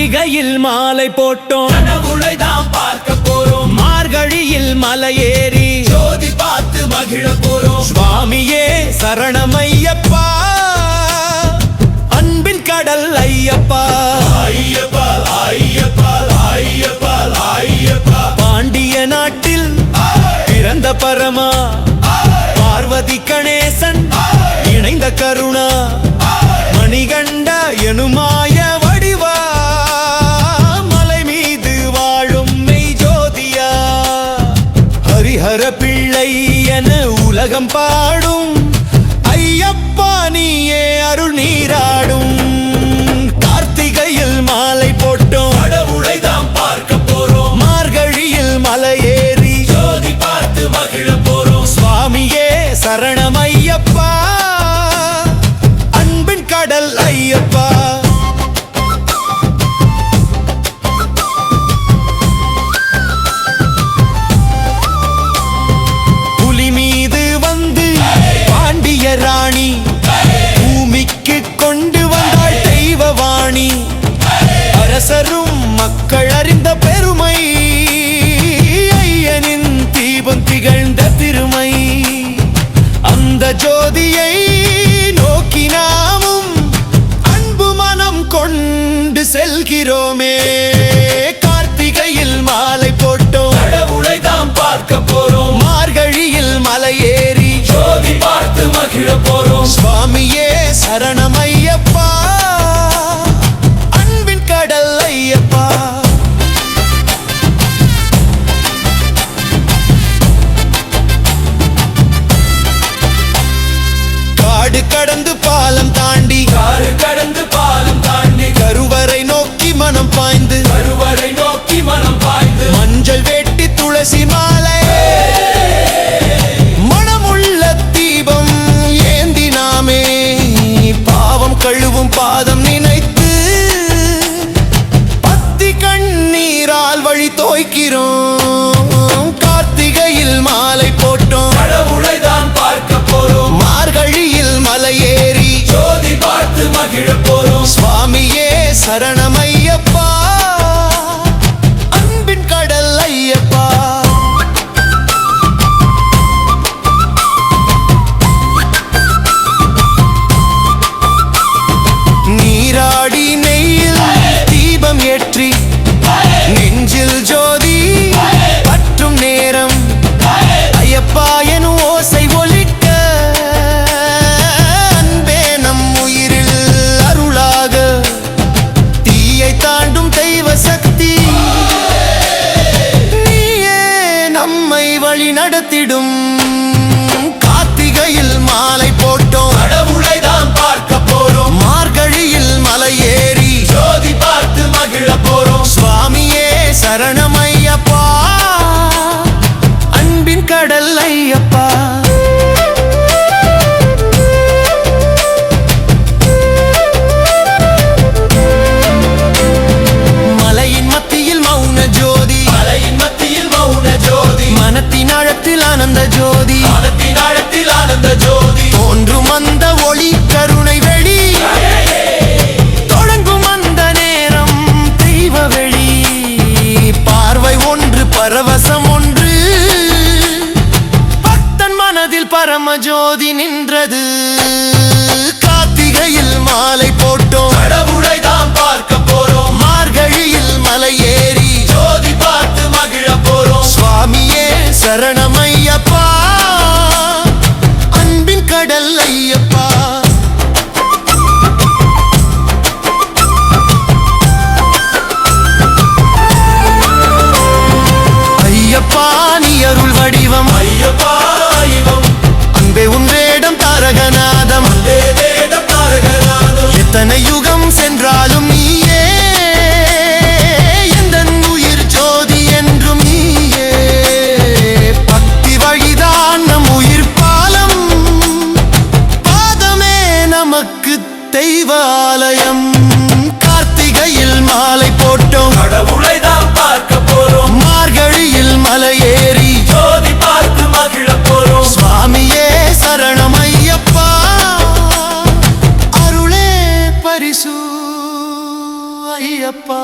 கார்த்திகையில் மாலை போட்டோம். கடவுளை தான் பார்க்க போறோம் மார்கழியில் மலையேறி ஜோதி பார்த்து மகிழ போறோம் சுவாமியே சரணமையப்பா. அன்பின் கடல் ஐயப்பா ஐயப்பா ஐயப்பா ஐயப்பா ஐயப்பா. பாண்டிய நாட்டில் பிறந்த பரமா. பார்வதி கணேசன் இணைந்த கருணா. மணிகண்ட எனுமாய் உலகம் பாடும். ஐயப்பா நீயே அருள் நீராடும். கார்த்திகையில் மாலை போட்டோம். கடவுளை தான் பார்க்க போறோம். மார்கழியில் மலையேறி ஜோதி பார்த்து மகிழ போறோம். சுவாமியே சரணமையப்பா திருமை அந்த ஜோதியை நோக்கி நாமும் அன்பு மனம் கொண்டு செல்கிறோமே. கார்த்திகையில் மாலை போட்டோம். கடவுளை தான் பார்க்க போறோம். மார்கழியில் மலையேறி ஜோதி பார்த்து மகிழ போறோம். சுவாமியே சரணமையப்பா. கடந்து பாலம் தாண்டி. காரு கடந்து பாலம் தாண்டி. கருவறை நோக்கி மனம் பாய்ந்து. கருவறை நோக்கி மனம் பாய்ந்து. மஞ்சள் வேட்டி துளசி மாலை. மனமுள்ள தீபம் ஏந்தி நாமே. பாவம் கழுவும் பாதம் நினைத்து. பத்தி கண்ணீரால் வழி தோய்க்கிறோம். கார்த்திகையில் மாலை நடத்திடும். கார்த்திகையில் மாலை ஆழத்தில் ஆனந்த ஜோதி. ஆழத்தில் ஆனந்த ஜோதி. தோன்றும் அந்த ஒளி கருணை வெளி. தொடங்கும் அந்த நேரம் தெய்வ வெளி. பார்வை ஒன்று பரவசம் ஒன்று. பக்தன் மனதில் பரம ஜோதி நின்றது. கார்த்திகையில் மாலை போட்டோம். கடவுளை தான் பார்க்க போறோம். மார்கழியில் மலையேறி ஜோதி பார்த்து மகிழ போறோம். சுவாமியே சரணமையப்பா சரணமையப்பா அருளே பரிசு ஐயப்பா